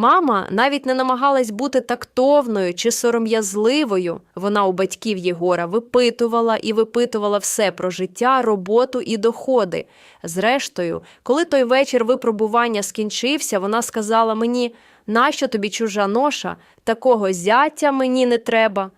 Мама навіть не намагалась бути тактовною чи сором'язливою. Вона у батьків Єгора випитувала і випитувала все про життя, роботу і доходи. Зрештою, коли той вечір випробування скінчився, вона сказала мені: нащо тобі чужа ноша? Такого зятя мені не треба.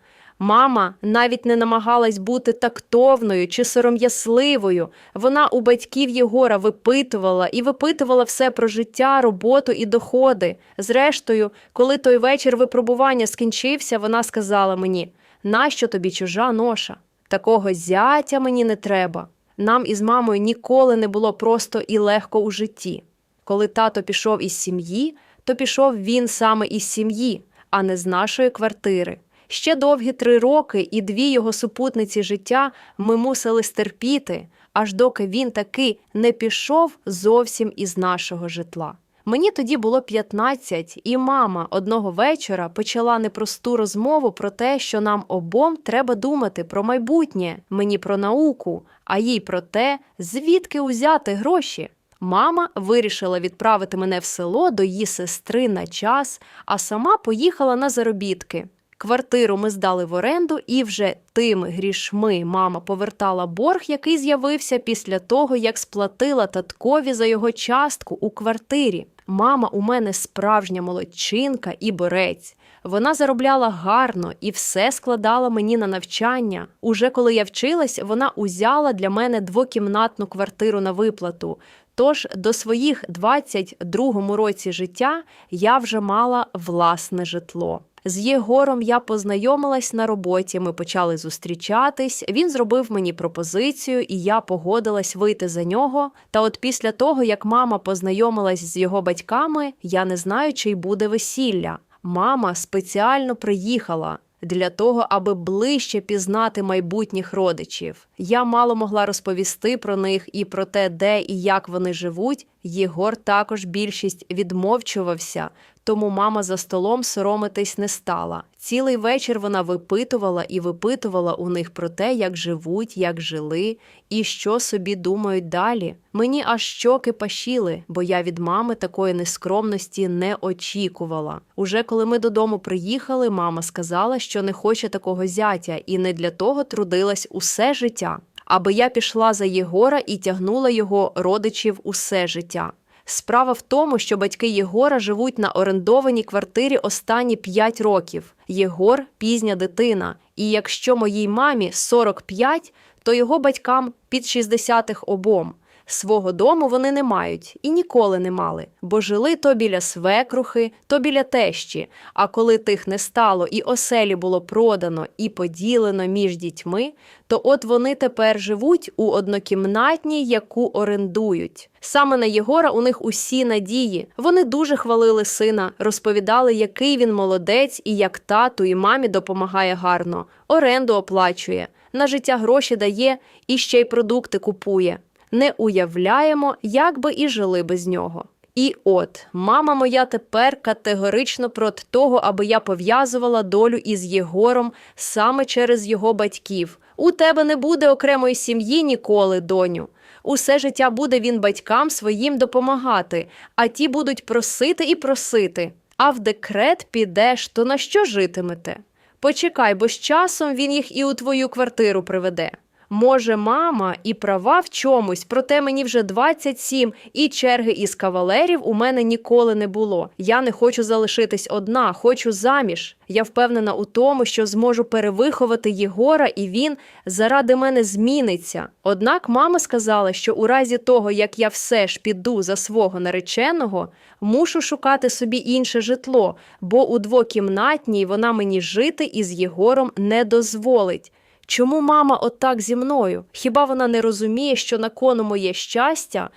Мама навіть не намагалась бути тактовною чи сором'язливою. Вона у батьків Єгора випитувала і випитувала все про життя, роботу і доходи. Зрештою, коли той вечір випробування скінчився, вона сказала мені: нащо тобі чужа ноша? Такого зятя мені не треба. Нам із мамою ніколи не було просто і легко у житті. Коли тато пішов із сім'ї, то пішов він саме із сім'ї, а не з нашої квартири. Ще довгі три роки і дві його супутниці життя ми мусили стерпіти, аж доки він таки не пішов зовсім із нашого житла. Мені тоді було 15, і мама одного вечора почала непросту розмову про те, що нам обом треба думати про майбутнє, мені про науку, а їй про те, звідки узяти гроші. Мама вирішила відправити мене в село до її сестри на час, а сама поїхала на заробітки. Квартиру ми здали в оренду, і вже тими грішми мама повертала борг, який з'явився після того, як сплатила таткові за його частку у квартирі. Мама у мене справжня молодчинка і борець. Вона заробляла гарно і все складала мені на навчання. Уже коли я вчилась, вона узяла для мене двокімнатну квартиру на виплату. Тож до своїх 22 році життя я вже мала власне житло. З Єгором я познайомилась на роботі. Ми почали зустрічатись. Він зробив мені пропозицію, і я погодилась вийти за нього. Та от після того, як мама познайомилась з його батьками, я не знаю, чи й буде весілля. Мама спеціально приїхала. Для того, аби ближче пізнати майбутніх родичів, я мало могла розповісти про них і про те, де і як вони живуть. Єгор також більшість відмовчувався, тому мама за столом соромитись не стала. Цілий вечір вона випитувала і випитувала у них про те, як живуть, як жили і що собі думають далі. Мені аж щоки пашіли, бо я від мами такої нескромності не очікувала. Уже коли ми додому приїхали, мама сказала, що не хоче такого зятя, і не для того трудилась усе життя, аби я пішла за Єгора і тягнула його родичів усе життя. Справа в тому, що батьки Єгора живуть на орендованій квартирі останні 5 років. Єгор пізня дитина, і якщо моїй мамі 45, то його батькам під 60-х обом. Свого дому вони не мають і ніколи не мали, бо жили то біля свекрухи, то біля тещі. А коли тих не стало і оселі було продано і поділено між дітьми, то от вони тепер живуть у однокімнатній, яку орендують. Саме на Єгора у них усі надії. Вони дуже хвалили сина, розповідали, який він молодець і як тату і мамі допомагає гарно, оренду оплачує, на життя гроші дає і ще й продукти купує не уявляємо, як би і жили без нього. І от мама моя тепер категорично проти того, аби я пов'язувала долю із Єгором саме через його батьків. У тебе не буде окремої сім'ї ніколи, доню. Усе життя буде він батькам своїм допомагати, а ті будуть просити і просити. А в декрет підеш, то на що житимете? Почекай, бо з часом він їх і у твою квартиру приведе. Може, мама і права в чомусь, проте мені вже 27, і черги із кавалерів у мене ніколи не було. Я не хочу залишитись одна, хочу заміж. Я впевнена у тому, що зможу перевиховати Єгора, і він заради мене зміниться. Однак мама сказала, що у разі того, як я все ж піду за свого нареченого, мушу шукати собі інше житло, бо у двокімнатній вона мені жити із Єгором не дозволить. Чому мама отак зі мною? Хіба вона не розуміє, що на кону моє щастя?